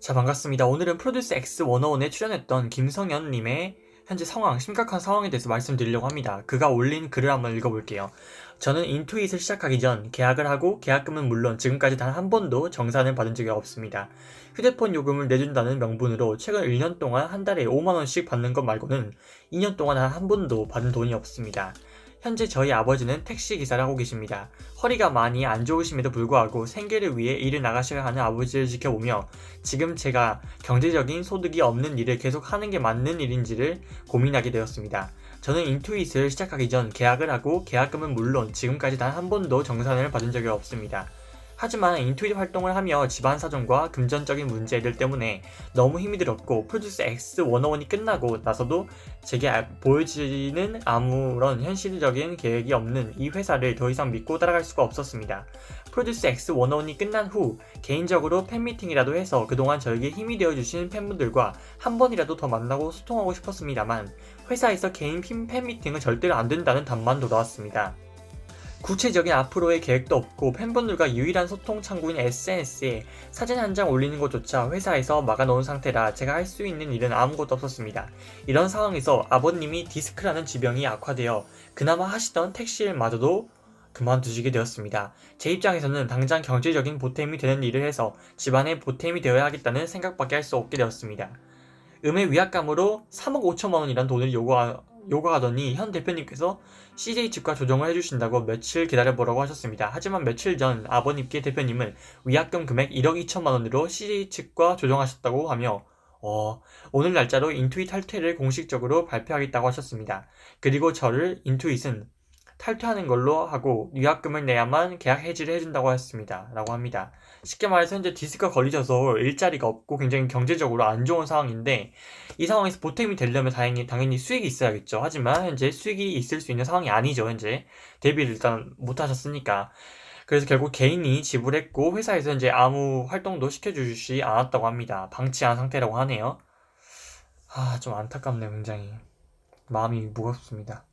자, 반갑습니다. 오늘은 프로듀스 X101에 출연했던 김성현님의 현재 상황, 심각한 상황에 대해서 말씀드리려고 합니다. 그가 올린 글을 한번 읽어볼게요. 저는 인투잇을 시작하기 전 계약을 하고 계약금은 물론 지금까지 단 한 번도 정산을 받은 적이 없습니다. 휴대폰 요금을 내준다는 명분으로 최근 1년 동안 한 달에 5만원씩 받는 것 말고는 2년 동안 단한 번도 받은 돈이 없습니다. 현재 저희 아버지는 택시 기사를 하고 계십니다. 허리가 많이 안 좋으심에도 불구하고 생계를 위해 일을 나가셔야 하는 아버지를 지켜보며 지금 제가 경제적인 소득이 없는 일을 계속 하는 게 맞는 일인지를 고민하게 되었습니다. 저는 인투잇을 시작하기 전 계약을 하고 계약금은 물론 지금까지 단 한 번도 정산을 받은 적이 없습니다. 하지만 인투잇 활동을 하며 집안 사정과 금전적인 문제들 때문에 너무 힘이 들었고 프로듀스 X101이 끝나고 나서도 제게 아- 보여지는 아무런 현실적인 계획이 없는 이 회사를 더 이상 믿고 따라갈 수가 없었습니다. 프로듀스 X101이 끝난 후 개인적으로 팬미팅이라도 해서 그동안 저에게 힘이 되어주신 팬분들과 한 번이라도 더 만나고 소통하고 싶었습니다만 회사에서 개인 팬- 팬미팅은 절대로 안 된다는 답만 돌아왔습니다. 구체적인 앞으로의 계획도 없고 팬분들과 유일한 소통 창구인 SNS에 사진 한 장 올리는 것조차 회사에서 막아놓은 상태라 제가 할 수 있는 일은 아무것도 없었습니다. 이런 상황에서 아버님이 디스크라는 지병이 악화되어 그나마 하시던 택시일마저도 그만두시게 되었습니다. 제 입장에서는 당장 경제적인 보탬이 되는 일을 해서 집안의 보탬이 되어야 하겠다는 생각밖에 할 수 없게 되었습니다. 음의 위압감으로 3억 5천만 원이란 돈을 요구하, 요구하더니 현 대표님께서 CJ 측과 조정을 해주신다고 며칠 기다려보라고 하셨습니다. 하지만 며칠 전 아버님께 대표님은 위약금 금액 1억 2천만 원으로 CJ 측과 조정하셨다고 하며 어, 오늘 날짜로 인투잇 탈퇴를 공식적으로 발표하겠다고 하셨습니다. 그리고 저를 인투잇은 탈퇴하는 걸로 하고 위약금을 내야만 계약 해지를 해준다고 했습니다. 라고 합니다. 쉽게 말해서 현재 디스크가 걸리셔서 일자리가 없고 굉장히 경제적으로 안 좋은 상황인데 이 상황에서 보탬이 되려면 다행히 당연히 수익이 있어야겠죠. 하지만 현재 수익이 있을 수 있는 상황이 아니죠. 현재 데뷔를 일단 못 하셨으니까. 그래서 결국 개인이 지불했고 회사에서 이제 아무 활동도 시켜주지 않았다고 합니다. 방치한 상태라고 하네요. 아, 좀 안타깝네요, 굉장히. 마음이 무겁습니다.